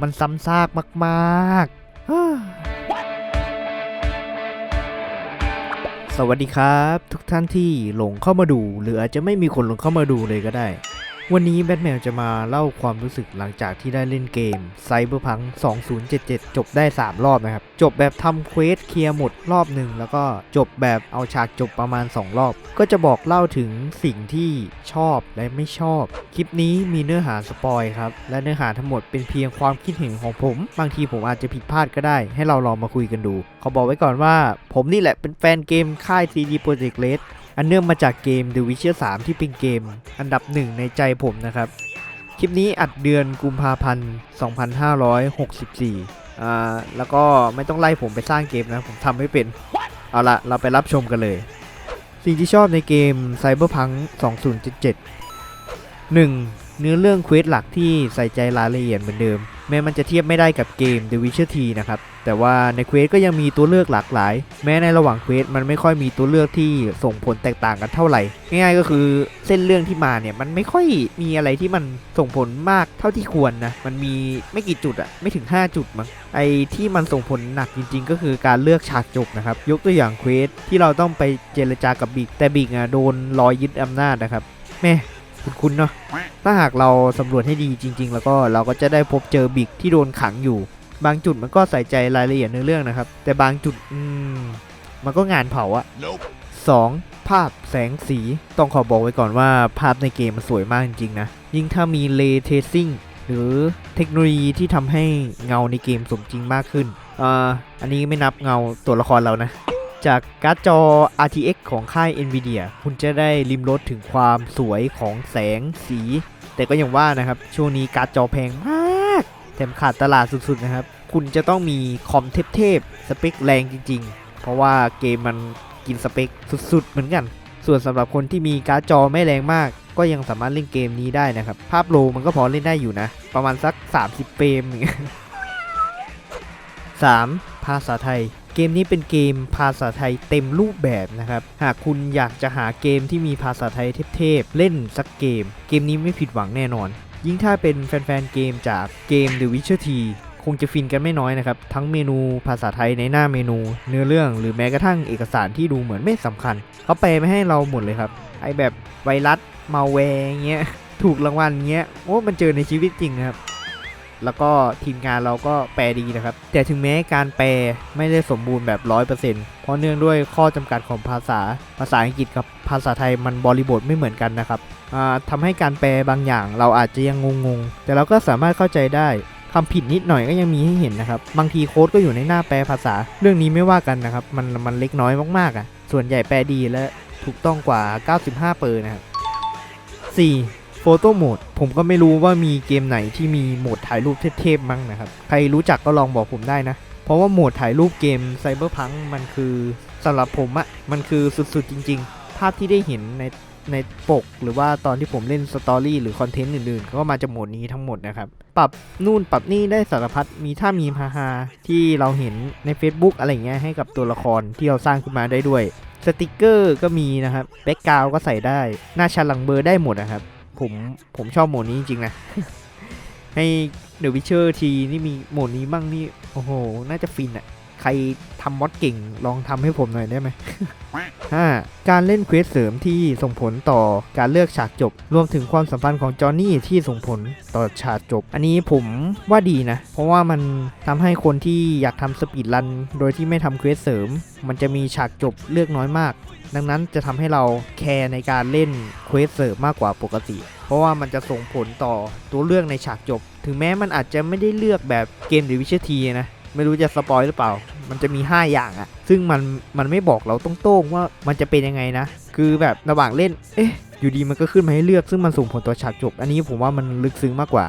มันซ้ำซากมากๆ สวัสดีครับ ทุกท่านที่หลงเข้ามาดู หรืออาจจะไม่มีคนหลงเข้ามาดูเลยก็ได้ วันนี้แบทแมนจะมาเล่าความรู้สึกหลังจากที่ได้เล่นเกม Cyberpunk 2077 จบได้ 3 รอบนะครับ จบแบบทำเควสเคลียร์หมดรอบหนึ่ง แล้วก็จบแบบเอาฉากจบประมาณ 2 รอบ ก็จะบอกเล่าถึงสิ่งที่ชอบและไม่ชอบ คลิปนี้มีเนื้อหาสปอยครับ และเนื้อหาทั้งหมดเป็นเพียงความคิดเห็นของผม บางทีผมอาจจะผิดพลาดก็ได้ ให้เราลองมาคุยกันดูขาบอกไว้ก่อนว่า ผมนี่แหละเป็นแฟนเกมค่าย CD Projekt Red อันเนื่องมาจากเกม The Witcher 3 ที่เป็นเกม อันดับหนึ่งในใจผมนะครับ คลิปนี้อัดเดือนกุมภาพันธ์ 2564 อ่า แล้วก็ไม่ต้องไล่ผมไปสร้างเกมนะ ผมทำไม่เป็น เอาละเราไปรับชมกันเลย สิ่งที่ชอบในเกม Cyberpunk 2077 1. เนื้อเรื่องเควสหลักที่ใส่ใจรายละเอียดเหมือนเดิม แม้มันจะเทียบไม่ได้กับเกม The Witcher 3 นะครับ แต่ว่าในเควสก็ยังมีตัวเลือกหลากหลาย แม้ในระหว่างเควสมันไม่ค่อยมีตัวเลือกที่ส่งผลแตกต่างกันเท่าไหร่ ง่ายๆก็คือเส้นเรื่องที่มาเนี่ยมันไม่ค่อยมีอะไรที่มันส่งผลมากเท่าที่ควรนะมันมีไม่กี่จุดอะไม่ถึง 5 จุดมั้งไอที่มันส่งผลหนักจริง ๆ ก็คือการเลือกฉากจบนะครับยกตัวอย่างเควสที่เราต้องไปเจรจากับบิกแต่บิกอะโดนรอยยึดอำนาจนะครับแม่คุณๆเนาะถ้าหากเราสำรวจให้ดีจริง ๆ แล้วก็เราก็จะได้พบเจอบิกที่โดนขังอยู่ บางจุดมันก็ใส่ใจรายละเอียดในเรื่องนะครับ แต่บางจุดอืมมันก็งานเผาอะ Nope. 2. ภาพแสงสีต้องขอบอกไว้ก่อนว่าภาพในเกมมันสวยมากจริงๆนะ ยิ่งถ้ามีเลเทสซิ่งหรือเทคโนโลยีที่ทำให้เงาในเกมสมจริงมากขึ้นอ่าอันนี้ไม่นับเงาตัวละครเรานะ จากการ์ดจอ RTX ของค่าย Nvidia คุณจะได้ริมรสถึงความสวยของแสงสี แต่ก็ยังว่านะครับ ช่วงนี้การ์ดจอแพงมาก แถมขาดตลาดสุดๆนะครับ คุณจะต้องมีคอมเทพๆสเปคแรงจริง ๆ เพราะว่าเกมมันกินสเปคสุดๆ เหมือนกัน ส่วนสำหรับคนที่มีการ์ดจอไม่แรงมาก ก็ยังสามารถเล่นเกมนี้ได้นะครับ ภาพโลมันก็พอเล่นได้อยู่นะ ประมาณสัก 30เฟรมอย่างเงี้ย 3. ภาษาไทยเกมนี้เป็นเกมภาษาไทยเต็มรูปแบบนะครับ หากคุณอยากจะหาเกมที่มีภาษาไทยเทพๆเล่นสักเกม เกมนี้ไม่ผิดหวังแน่นอน ยิ่งถ้าเป็นแฟนๆเกมจากเกม The Witcher 3 คงจะฟินกันไม่น้อยนะครับ ทั้งเมนูภาษาไทยในหน้าเมนู เนื้อเรื่องหรือแม้กระทั่งเอกสารที่ดูเหมือนไม่สำคัญ เขาแปลมาให้เราหมดเลยครับ ไอแบบไวรัสมาแวร์เงี้ยถูกรางวัลเงี้ยโอ้มันเจอในชีวิตจริงครับ แล้วก็ทีมงานเราก็แปลดีนะครับ แต่ถึงแม้การแปลไม่ได้สมบูรณ์แบบ 100%เพราะเนื่องด้วยข้อจำกัดของภาษา ภาษาอังกฤษกับภาษาไทยมันบริบทไม่เหมือนกันนะครับอ่าทำให้การแปลบางอย่างเราอาจจะยังงงๆ แต่เราก็สามารถเข้าใจได้คำผิดนิดหน่อยก็ยังมีให้เห็นนะครับ บางทีโค้ดก็อยู่ในหน้าแปลภาษา เรื่องนี้ไม่ว่ากันนะครับ มันมันเล็กน้อยมากๆอะ ส่วนใหญ่แปลดีและถูกต้องกว่า 95 เปอร์นะครับ 4. โฟโต้โหมดผมก็ไม่รู้ว่ามีเกมไหนที่มีโหมดถ่ายรูปเทพๆมั้งนะครับ ใครรู้จักก็ลองบอกผมได้นะ เพราะว่าโหมดถ่ายรูปเกม Cyberpunk มันคือสำหรับผมอะมันคือสุดๆจริง ๆ ภาพที่ได้เห็นในในปก หรือว่าตอนที่ผมเล่นสตอรี่หรือคอนเทนต์อื่นๆ ก็มาจากโหมดนี้ทั้งหมดนะครับ ปรับนู่นปรับนี่ได้สารพัดมีท่ามีฮาฮาๆที่เราเห็นใน Facebook อะไรเงี้ยให้กับตัวละครที่เราสร้างขึ้นมาได้ด้วยสติกเกอร์ก็มีนะครับ แบ็กกราวก็ใส่ได้ หน้าชันหลังเบอร์ได้หมดนะครับ ผมผมชอบโหมดนี้จริงๆนะ ให้ The Witcher ทีนี่มีโหมดนี้บ้างนี่ โอ้โห น่าจะฟินอะใครทำมอดเก่งลองทำให้ผมหน่อยได้ไหม 5. การเล่นเควสเสริมที่ส่งผลต่อการเลือกฉากจบ รวมถึงความสัมพันธ์ของจอห์นนี่ที่ส่งผลต่อฉากจบ อันนี้ผมว่าดีนะ เพราะว่ามันทำให้คนที่อยากทำสปีดรัน โดยที่ไม่ทำเควสเสริม มันจะมีฉากจบเลือกน้อยมาก ดังนั้นจะทำให้เราแคร์ในการเล่นเควสเสริมมากกว่าปกติ เพราะว่ามันจะส่งผลต่อตัวเลือกในฉากจบ ถึงแม้มันอาจจะไม่ได้เลือกแบบเกม The Witcher 3นะ ไม่รู้จะสปอยหรือเปล่า มันจะมี 5 อย่างอะซึ่งมันมันไม่บอกเราตรงๆว่ามันจะเป็นยังไงนะ คือแบบระหว่างเล่น เอ๊ะ อยู่ดีมันก็ขึ้นมาให้เลือก ซึ่งมันส่งผลต่อฉากจบ อันนี้ผมว่ามันลึกซึ้งมากกว่า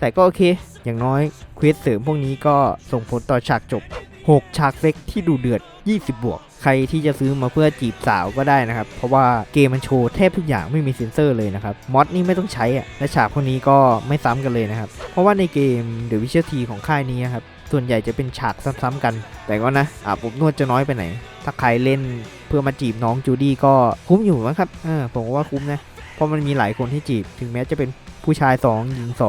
แต่ก็โอเค อย่างน้อยเควสเสริมพวกนี้ก็ส่งผลต่อฉากจบ 6 ฉากเซ็กที่ดูเดือด 20 บวก ใครที่จะซื้อมาเพื่อจีบสาวก็ได้นะครับ เพราะว่าเกมมันโชว์แทบทุกอย่างไม่มีเซ็นเซอร์เลยนะครับ มอดนี่ไม่ต้องใช้อะและฉากพวกนี้ก็ไม่ซ้ำกันเลยนะครับ เพราะว่าในเกม The Witcher 3 ของค่ายนี้ครับ ส่วนใหญ่จะเป็นฉากซ้ำๆกัน แต่ก็นะอาบอบนวดจะน้อยไปไหน ถ้าใครเล่นเพื่อมาจีบน้องจูดี้ก็คุ้มอยู่มั้งครับเออผมว่าคุ้มนะ เพราะมันมีหลายคนที่จีบ ถึงแม้จะเป็นผู้ชาย 2 หญิง 2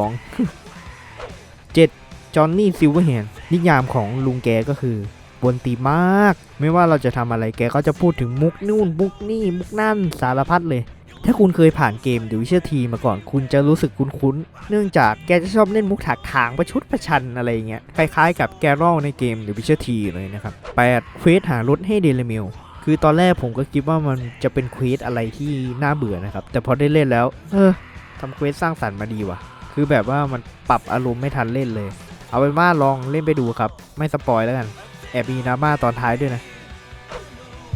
7จอห์นนี่ซิลเวอร์แฮนนิยามของลุงแกก็คือบนตีมาก ไม่ว่าเราจะทำอะไรแกก็จะพูดถึงมุกนู่น มุกนี่ มุกนั่นสารพัดเลย ถ้าคุณเคยผ่านเกม The Witcher ทีมาก่อนคุณจะรู้สึกคุ้นๆ เนื่องจากแกจะชอบเล่นมุกถักถางประชุดประชันอะไรเงี้ย คล้ายๆกับแกรอลในเกม The Witcher ทีเลยนะครับ 8. เควสหารถให้เดลเมลคือตอนแรกผมก็คิดว่ามันจะเป็นเควสอะไรที่น่าเบื่อนะครับ แต่พอได้เล่นแล้ว เออทำเควสสร้างสรรค์มาดีว่ะ คือแบบว่ามันปรับอารมณ์ไม่ทันเล่นเลย เอาเป็นว่าลองเล่นไปดูครับ ไม่สปอยแล้วกัน แอบมีดราม่าตอนท้ายด้วยนะ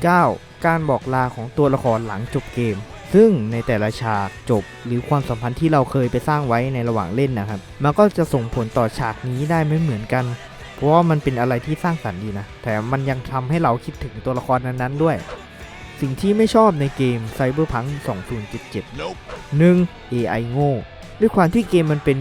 9. การบอกลาของตัวละครหลังจบเกม ซึ่งในแต่ละฉากจบหรือความสัมพันธ์ที่เราเคยไปสร้างไว้ในระหว่างเล่นนะครับ มันก็จะส่งผลต่อฉากนี้ได้ไม่เหมือนกัน เพราะว่ามันเป็นอะไรที่สร้างสรรค์ดีนะแถมมันยังทำให้เราคิดถึงตัวละครนั้นๆด้วย สิ่งที่ไม่ชอบในเกม Cyberpunk 2077 Nope. 1. AI โง่ด้วยความที่เกมมันเป็น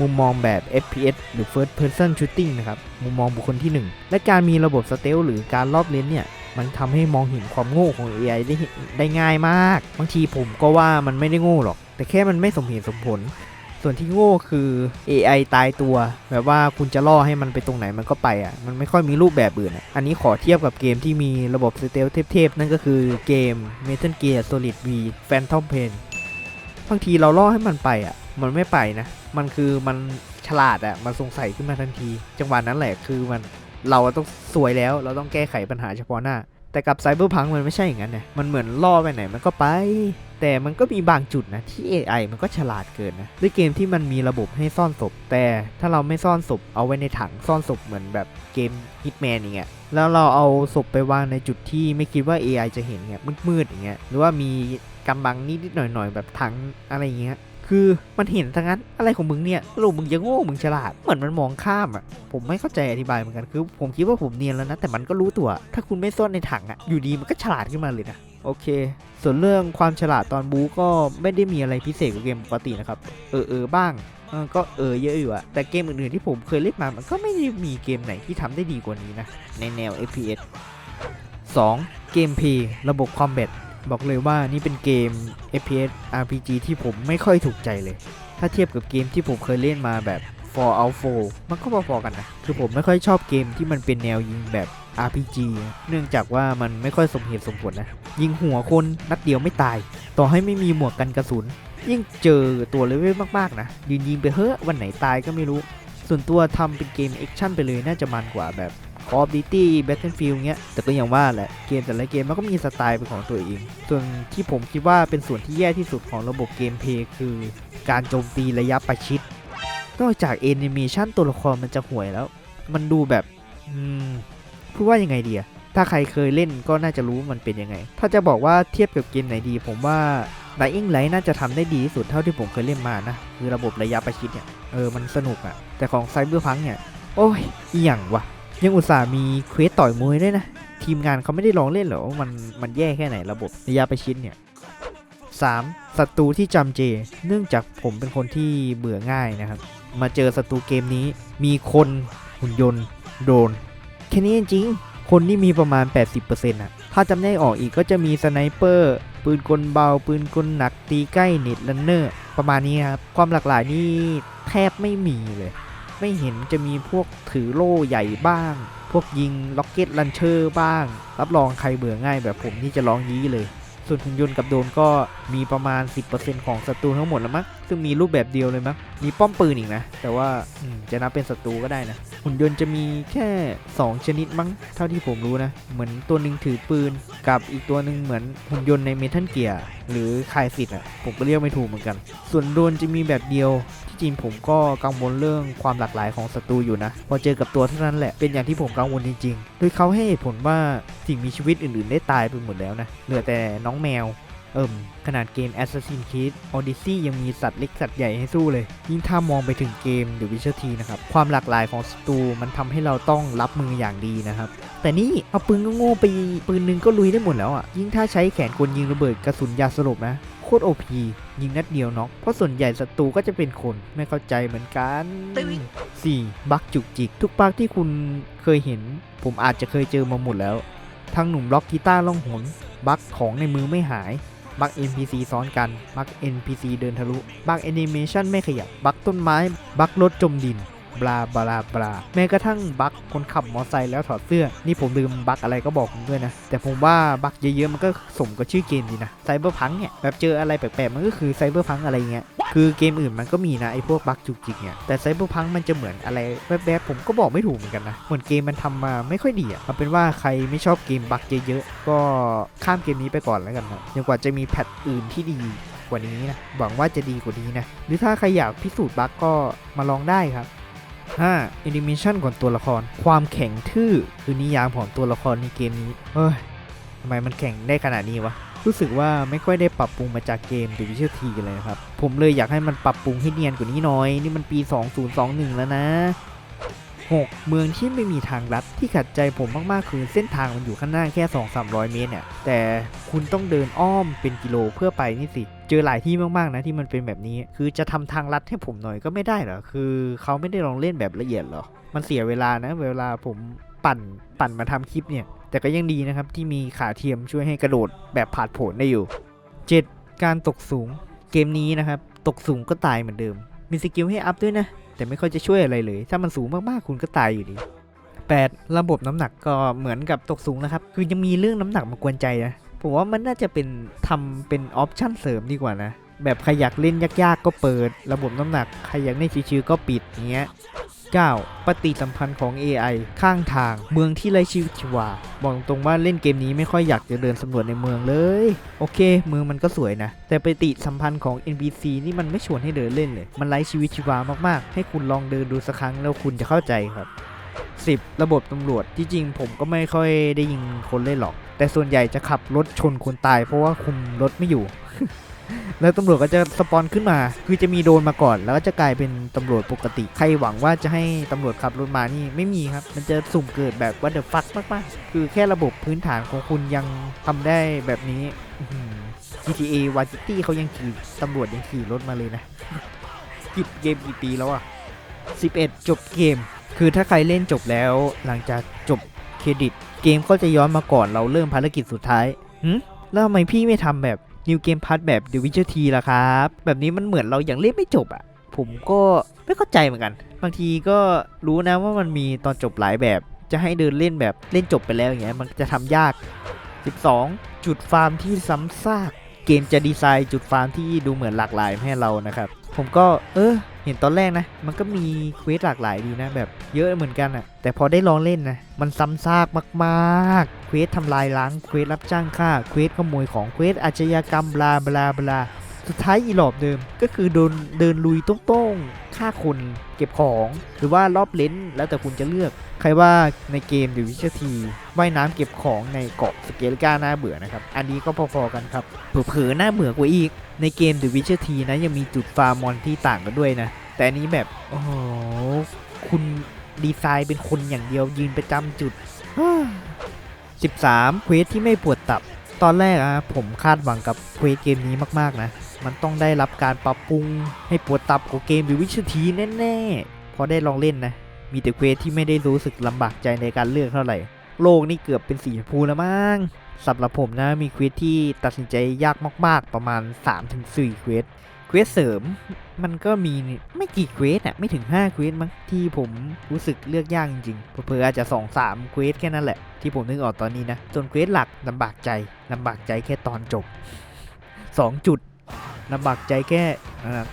มุมมองแบบ FPS หรือ First Person Shooting นะครับ มุมมองบุคคลที่ 1 และการมีระบบสเตลหรือการรอบเลนเนี่ย มันทำให้มองเห็นความโง่ของ AI ได้ได้ง่ายมาก บางทีผมก็ว่ามันไม่ได้โง่หรอก แต่แค่มันไม่สมเหตุสมผล ส่วนที่โง่คือ AI ตายตัว แบบว่าคุณจะล่อให้มันไปตรงไหนมันก็ไปอะ มันไม่ค่อยมีรูปแบบอื่นอะอันนี้ขอเทียบกับเกมที่มีระบบสเตลเทพๆนั่นก็คือเกม Metal Gear Solid V Phantom Pain บางทีเราล่อให้มันไปอะ มันไม่ไปนะ มันคือมันฉลาดอะ มันสงสัยขึ้นมาทันที จังหวะนั้นแหละคือมัน เราต้องสวยแล้ว เราต้องแก้ไขปัญหาเฉพาะหน้า แต่กับไซเบอร์พังมันไม่ใช่อย่างนั้นนะมันเหมือนล่อไปไหนมันก็ไป แต่มันก็มีบางจุดนะที่ AI มันก็ฉลาดเกินนะด้วยเกมที่มันมีระบบให้ซ่อนศพ แต่ถ้าเราไม่ซ่อนศพเอาไว้ในถังซ่อนศพเหมือนแบบเกม Hitman อย่างเงี้ยแล้วเราเอาศพไปวางในจุดที่ไม่คิดว่า AI จะเห็นเงี้ยมืดๆอย่างเงี้ยหรือว่ามีกำบังนิดๆหน่อยๆแบบถังอะไรเงี้ย คือมันเห็นทั้งนั้นอะไรของมึงเนี่ยสรุปมึงจะโง่มึงฉลาดเหมือนมันมองข้ามอะผมไม่เข้าใจอธิบายเหมือนกันคือ ผมคิดว่าผมเนียนแล้วนะแต่มันก็รู้ตัว ถ้าคุณไม่ซ่อนในถังอะอยู่ดีมันก็ฉลาดขึ้นมาเลยนะโอเค ส่วนเรื่องความฉลาดตอนบูก็ไม่ได้มีอะไรพิเศษกว่าเกมปกตินะครับ เออเออบ้างก็เออเยอะอยู่อะแต่เกมอื่นๆที่ผมเคยเล่นมา มันก็ไม่ได้มีเกมไหนที่ทำได้ดีกว่านี้นะ ในแนว FPS 2. เกมพย์ระบบคอมแบท บอกเลยว่านี่เป็นเกม FPS RPG ที่ผมไม่ค่อยถูกใจเลย ถ้าเทียบกับเกมที่ผมเคยเล่นมาแบบ Fallout 4มันก็พอๆกันนะ คือผมไม่ค่อยชอบเกมที่มันเป็นแนวยิงแบบ RPG เนื่องจากว่ามันไม่ค่อยสมเหตุสมผลนะ ยิงหัวคนนัดเดียวไม่ตาย ต่อให้ไม่มีหมวกกันกระสุน ยิ่งเจอตัวเลเวลมากๆนะยืนยิงไปเฮ้อวันไหนตายก็ไม่รู้ ส่วนตัวทำเป็นเกมแอคชั่นไปเลยน่าจะมันกว่าแบบ Call of Duty Battlefield เงี้ย แต่ก็อย่างว่าแหละ เกมแต่ละเกมมันก็มีสไตล์เป็นของตัวเอง ส่วนที่ผมคิดว่าเป็นส่วนที่แย่ที่สุดของระบบเกมเพย์คือการโจมตีระยะประชิด นอกจากแอนิเมชันตัวละครมันจะห่วยแล้ว มันดูแบบ อืม พูดว่ายังไงดีอะถ้าใครเคยเล่นก็น่าจะรู้มันเป็นยังไง ถ้าจะบอกว่าเทียบกับเกมไหนดี ผมว่า Dying Light น่าจะทำได้ดีที่สุดเท่าที่ผมเคยเล่นมานะ คือระบบระยะประชิดเนี่ย เออ มันสนุกอะแต่ของ Cyberpunk เนี่ย โอ้ยอีหยังวะ ยังอุตส่าห์มีเควสต่อยมวยด้วยนะ ทีมงานเขาไม่ได้ลองเล่นหรอว่ามันมันแย่แค่ไหนระบบระยะไปชิดเนี่ย 3. ศัตรูที่จำเจ เนื่องจากผมเป็นคนที่เบื่อง่ายนะครับ มาเจอศัตรูเกมนี้ มีคนหุ่นยนต์โดรนแค่นี้จริง คนนี่มีประมาณ 80%อนะถ้าจำได้ออกอีกก็จะมีสไนเปอร์ ปืนกลเบา ปืนกลหนักตีใกล้เน็ตลันเนอร์ ประมาณนี้ครับ ความหลากหลายนี่แทบไม่มีเลย ไม่เห็นจะมีพวกถือโล่ใหญ่บ้าง พวกยิงล็อกเก็ตลันเชอร์บ้าง รับรองใครเบื่อง่ายแบบผมที่จะร้องยี้เลย ส่วนหุ่นยนต์กับโดนก็มีประมาณ 10%ของศัตรูทั้งหมดแล้วมั้งซึ่งมีรูปแบบเดียวเลยมั้งมีป้อมปืนอีกนะ แต่ว่าจะนับเป็นศัตรูก็ได้นะ หุ่นยนต์จะมีแค่ 2 ชนิดมั้งเท่าที่ผมรู้นะ เหมือนตัวหนึ่งถือปืน กับอีกตัวหนึ่งเหมือนหุ่นยนต์ในเมทัลเกียร์หรือคายฟิตอะผมก็เรียกไม่ถูกเหมือนกัน ส่วนโดนจะมีแบบเดียว จริงผมก็กังวลเรื่องความหลากหลายของศัตรูอยู่นะ พอเจอกับตัวเท่านั้นแหละ เป็นอย่างที่ผมกังวลจริงๆ โดยเขาให้เหตุผลว่าสิ่งมีชีวิตอื่นๆ ได้ตายไปหมดแล้วนะ เหลือแต่น้องแมว เอิ่มขนาดเกม Assassin's Creed Odyssey ยังมีสัตว์เล็กสัตว์ใหญ่ให้สู้เลย ยิ่งถ้ามองไปถึงเกม The Witcher 3นะครับ ความหลากหลายของศัตรูมันทำให้เราต้องรับมืออย่างดีนะครับ แต่นี่เอาปืนก็โง่ไปปืนหนึงก็ลุยได้หมดแล้วอะ ยิ่งถ้าใช้แขนกลยิงระเบิดกระสุนยาสลบนะโคตรโอพียิงนัดเดียวน็อกเพราะส่วนใหญ่ศัตรูก็จะเป็นคนไม่เข้าใจเหมือนกัน 4. บักจุกจิก ทุกบักที่คุณเคยเห็น ผมอาจจะเคยเจอมาหมดแล้ว ทั้งหนุ่มล็อกกีตาร์ล่องหนบักของในมือไม่หาย บัก NPC ซ้อนกัน บัก NPC เดินทะลุ บักแอนิเมชันไม่ขยับ บักต้นไม้ บักรถจมดิน บลาบลาบลาแม้กระทั่งบักคนขับมอเตอร์ไซค์แล้วถอดเสื้อ นี่ผมลืมบักอะไรก็บอกผมด้วยนะ แต่ผมว่าบักเยอะๆมันก็สมกับชื่อเกมดีนะไซเบอร์พังเนี่ยแบบเจออะไรแปลกๆมันก็คือไซเบอร์พังอะไรเงี้ยคือเกมอื่นมันก็มีนะไอ้พวกบักจุกจิกเนี่ยแต่ไซเบอร์พังมันจะเหมือนอะไรแวบๆผมก็บอกไม่ถูกเหมือนกันนะเหมือนเกมมันทำมาไม่ค่อยดีอะเอาเป็นว่าใครไม่ชอบเกมบักเยอะๆก็ข้ามเกมนี้ไปก่อนแล้วกันนะจนกว่าจะมีแพทอื่นที่ดีกว่านี้นะหวังว่าจะดีกว่านี้นะหรือถ้าใครอยากพิสูจน์บั๊กก็มาลองได้ครับ 5. Animation ของตัวละคร ความแข็งทื่อคือนิยามของตัวละครในเกมนี้ เฮ้ยทำไมมันแข็งได้ขนาดนี้วะ รู้สึกว่าไม่ค่อยได้ปรับปรุงมาจากเกม The Witcher 3เลยครับ ผมเลยอยากให้มันปรับปรุงให้เนียนกว่านี้หน่อย นี่มันปี 2021 แล้วนะ 6. เมืองที่ไม่มีทางลัดที่ขัดใจผมมากๆ คือเส้นทางมันอยู่ข้างหน้าแค่ 2-300 เมตรเนี่ยแต่คุณต้องเดินอ้อมเป็นกิโลเพื่อไปนี่สิเจอหลายที่มากๆนะที่มันเป็นแบบนี้ คือจะทำทางลัดให้ผมหน่อยก็ไม่ได้เหรอคือเขาไม่ได้ลองเล่นแบบละเอียดหรอมันเสียเวลานะเวลาผมปั่นปั่นมาทำคลิปเนี่ย แต่ก็ยังดีนะครับที่มีขาเทียมช่วยให้กระโดดแบบผาดโผนได้อยู่ 7. การตกสูงเกมนี้นะครับตกสูงก็ตายเหมือนเดิม มีสกิลให้อัพด้วยนะ แต่ไม่ค่อยจะช่วยอะไรเลย ถ้ามันสูงมากๆคุณก็ตายอยู่ดี 8. ระบบน้ำหนักก็เหมือนกับตกสูงนะครับ คือยังมีเรื่องน้ำหนักมากวนใจนะ ผมว่ามันน่าจะเป็นทำเป็นออปชั่นเสริมดีกว่านะ แบบใครอยากเล่นยากๆก็เปิด ระบบน้ำหนักใครอยากเล่นชิวๆก็ปิดอย่างเงี้ย 9. ปฏิสัมพันธ์ของ AI ข้างทาง เมืองที่ไร้ชีวิตชีวา บอกตรงว่าเล่นเกมนี้ไม่ค่อยอยากจะเดินสำรวจในเมืองเลย โอเค เมืองมันก็สวยนะ แต่ปฏิสัมพันธ์ของ NPC นี่มันไม่ชวนให้เดินเล่นเลย มันไร้ชีวิตชีวามากๆ ให้คุณลองเดินดูสักครั้งแล้วคุณจะเข้าใจครับ 10. ระบบตำรวจที่จริงผมก็ไม่ค่อยได้ยิงคนเล่นหรอก แต่ส่วนใหญ่จะขับรถชนคนตายเพราะว่าคุมรถไม่อยู่ แล้วตำรวจก็จะสปอนขึ้นมา คือจะมีโดนมาก่อน แล้วก็จะกลายเป็นตำรวจปกติ ใครหวังว่าจะให้ตำรวจขับรถมานี่ไม่มีครับ มันจะสุ่มเกิดแบบว่าเดอะฟักมากๆ คือแค่ระบบพื้นฐานของคุณยังทำได้แบบนี้ GTA Vice City เขายังขี่ตำรวจยังขี่รถมาเลยนะกิบเกมกี่ปีแล้วอะ 11 จบเกม คือถ้าใครเล่นจบแล้วหลังจากจบเครดิต เกมก็จะย้อนมาก่อนเราเริ่มภารกิจสุดท้ายหึแล้วทำไมพี่ไม่ทำแบบ New Game Pass แบบ The Witcher 3ล่ะครับ แบบนี้มันเหมือนเรายังเล่นไม่จบอะ่ะ ผมก็ไม่เข้าใจเหมือนกัน บางทีก็รู้นะว่ามันมีตอนจบหลายแบบ จะให้เดินเล่นแบบเล่นจบไปแล้วอย่างเงี้ยมันจะทำยาก 12 จุดฟาร์มที่ซ้ำซาก เกมจะดีไซน์จุดฟาร์มที่ดูเหมือนหลากหลายให้เรานะครับ ผมก็เออเห็นตอนแรกนะ มันก็มีเควสหลากหลายดีนะ แบบเยอะเหมือนกันอะแต่พอได้ลองเล่นนะ มันซ้ำซากมากๆ เควสทำลายล้าง เควสรับจ้างฆ่า เควสขโมยของ เควสอาชญากรรมบลาบลาบลา สุดท้ายอีหลอบเดิมก็คือโดนเดินลุยต้งๆฆ่าคนเก็บของ หรือว่ารอบเลนแล้วแต่คุณจะเลือก ใครว่าในเกม The Witcher 3ว่ายน้ำเก็บของในเกาะสเกลกาหน่าเบื่อนะครับ อันนี้ก็พอๆกันครับเผลอๆน่าเบื่อกว่าอีก ในเกม The Witcher 3นะยังมีจุดฟาร์มมอนที่ต่างกันด้วยนะ แต่อันนี้แบบโอ้โหคุณดีไซน์เป็นคนอย่างเดียวยืนประจำจุด 13เควสที่ไม่ปวดตับ ตอนแรกอะผมคาดหวังกับเควสเกมนี้มากๆนะ มันต้องได้รับการปรับปรุงให้ปวดตับกว่าเกม The Witcher 3แน่ๆ พอได้ลองเล่นนะ มีแต่เควสที่ไม่ได้รู้สึกลำบากใจในการเลือกเท่าไหร่ โลกนี่เกือบเป็นสีชมพูแล้วมั้งสำหรับผมนะมีเควสที่ตัดสินใจยากมากๆประมาณ 3-4เควสเควสเสริมมันก็มีไม่กี่เควสอะไม่ถึง5เควสมั้งที่ผมรู้สึกเลือกยากจริงๆเผื่อๆอาจจะ 2-3เควสแค่นั้นแหละ ที่ผมนึกออกตอนนี้นะส่วนเควสหลักลำบากใจลำบากใจแค่ตอนจบ 2 จุด ลำบากใจแค่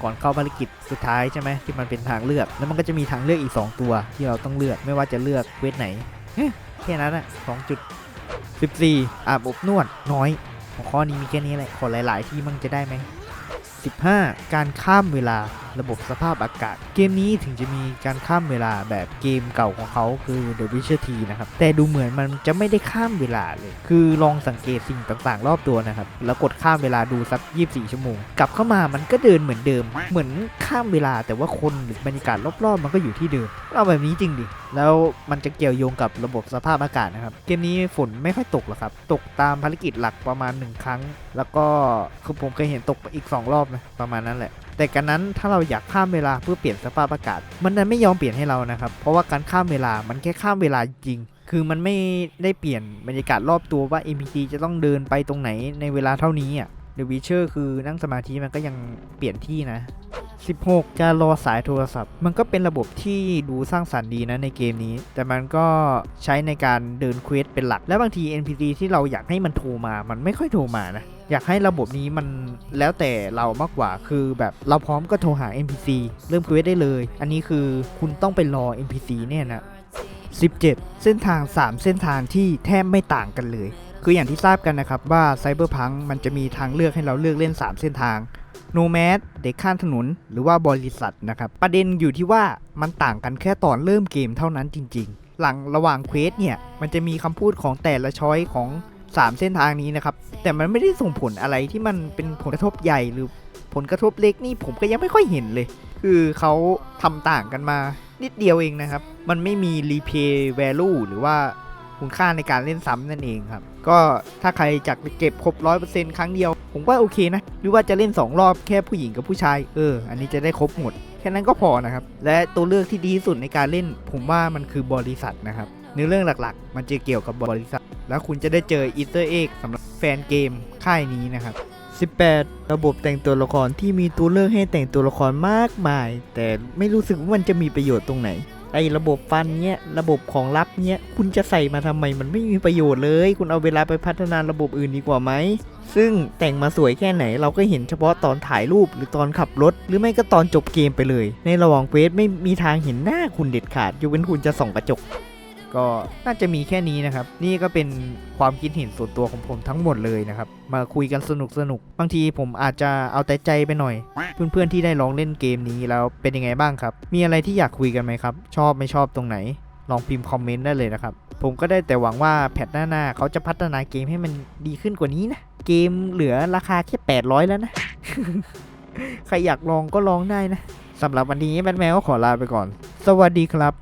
ก่อนเข้าภารกิจสุดท้ายใช่ไหมที่มันเป็นทางเลือก แล้วมันก็จะมีทางเลือกอีก 2 ตัวที่เราต้องเลือกไม่ว่าจะเลือกเวทไหนแค่นั้นอะสองจุดสิบสี่อาบอบนวดน้อย ข้อนี้มีแค่นี้แหละขอหลาย ๆ ที่มั่งจะได้ไหม 15 การข้ามเวลาระบบสภาพอากาศ เกมนี้ถึงจะมีการข้ามเวลาแบบเกมเก่าของเขาคือ The Witcher 3นะครับ แต่ดูเหมือนมันจะไม่ได้ข้ามเวลาเลย คือลองสังเกตสิ่งต่างๆ รอบตัวนะครับ แล้วกดข้ามเวลาดูสัก 24 ชั่วโมง กลับเข้ามามันก็เดินเหมือนเดิม เหมือนข้ามเวลาแต่ว่าคนหรือบรรยากาศรอบๆ มันก็อยู่ที่เดิมเอาแบบนี้จริงดิ แล้วมันจะเกี่ยวโยงกับระบบสภาพอากาศนะครับ เกมนี้ฝนไม่ค่อยตกหรอกครับ ตกตามภารกิจหลักประมาณ 1 ครั้ง แล้วก็คือผมเคยเห็นตกอีก 2 รอบนะประมาณนั้นแหละ แต่กันนั้นถ้าเราอยากข้ามเวลาเพื่อเปลี่ยนสภาพอากาศ มันนั้นไม่ยอมเปลี่ยนให้เรานะครับ เพราะว่าการข้ามเวลามันแค่ข้ามเวลาจริง คือมันไม่ได้เปลี่ยนบรรยากาศรอบตัวว่า NPC จะต้องเดินไปตรงไหนในเวลาเท่านี้อะ The Witcher คือนั่งสมาธิมันก็ยังเปลี่ยนที่นะ 16 การรอสายโทรศัพท์ มันก็เป็นระบบที่ดูสร้างสรรค์ดีนะในเกมนี้ แต่มันก็ใช้ในการเดินเควสเป็นหลัก และบางที NPC ที่เราอยากให้มันโทรมา มันไม่ค่อยโทรมานะ อยากให้ระบบนี้มันแล้วแต่เรามากกว่าคือแบบเราพร้อมก็โทรหา NPC เริ่มควสได้เลย อันนี้คือคุณต้องไปรอ NPC เนี่ยนะ 17 เส้นทาง 3 เส้นทางที่แทบไม่ต่างกันเลย คืออย่างที่ทราบกันนะครับว่าไซเบอร์พังมันจะมีทางเลือกให้เราเลือกเล่น 3 เส้นทางโนแมสเด็กข้ามถนนหรือว่าบริษัทนะครับประเด็นอยู่ที่ว่ามันต่างกันแค่ตอนเริ่มเกมเท่านั้นจริง ๆ หลังระหว่างเควสเนี่ยมันจะมีคำพูดของแต่ละช้อยของ 3 เส้นทางนี้นะครับ แต่มันไม่ได้ส่งผลอะไรที่มันเป็นผลกระทบใหญ่หรือผลกระทบเล็กนี่ผมก็ยังไม่ค่อยเห็นเลย คือเขาทำต่างกันมานิดเดียวเองนะครับ มันไม่มี replay value หรือว่าคุณค่าในการเล่นซ้ำนั่นเองครับ ก็ถ้าใครอยากจะเก็บครบ 100%ครั้งเดียว ผมว่าโอเคนะ หรือว่าจะเล่น 2 รอบแค่ผู้หญิงกับผู้ชาย เออ อันนี้จะได้ครบหมด แค่นั้นก็พอนะครับ และตัวเลือกที่ดีที่สุดในการเล่น ผมว่ามันคือบริษัทนะครับ เนื้อเรื่องหลักๆ มันจะเกี่ยวกับบริษัท แล้วคุณจะได้เจออีสเตอร์เอ็กสำหรับแฟนเกมค่ายนี้นะครับ 18 ระบบแต่งตัวละครที่มีตัวเลือกให้แต่งตัวละครมากมาย แต่ไม่รู้สึกว่ามันจะมีประโยชน์ตรงไหน ไอ้ระบบฟันเนี้ย ระบบของลับเนี้ย คุณจะใส่มาทำไมมันไม่มีประโยชน์เลย คุณเอาเวลาไปพัฒนาระบบอื่นดีกว่าไหม ซึ่งแต่งมาสวยแค่ไหน เราก็เห็นเฉพาะตอนถ่ายรูปหรือตอนขับรถ หรือไม่ก็ตอนจบเกมไปเลย ในระหว่างเควสไม่มีทางเห็นหน้าคุณเด็ดขาดยกเว้นคุณจะส่องกระจก ก็น่าจะมีแค่นี้นะครับ นี่ก็เป็นความคิดเห็นส่วนตัวของผมทั้งหมดเลยนะครับ มาคุยกันสนุกสนุกบางทีผมอาจจะเอาแต่ใจไปหน่อย เพื่อนๆที่ได้ลองเล่นเกมนี้แล้วเป็นยังไงบ้างครับ มีอะไรที่อยากคุยกันไหมครับ ชอบไม่ชอบตรงไหน ลองพิมพ์คอมเมนต์ได้เลยนะครับ ผมก็ได้แต่หวังว่าแพทหน้าๆเขาจะพัฒนาเกมให้มันดีขึ้นกว่านี้นะ เกมเหลือราคาแค่800 แล้วนะ ใครอยากลองก็ลองได้นะสำหรับวันนี้แบทแมวก็ขอลาไปก่อน สวัสดีครับ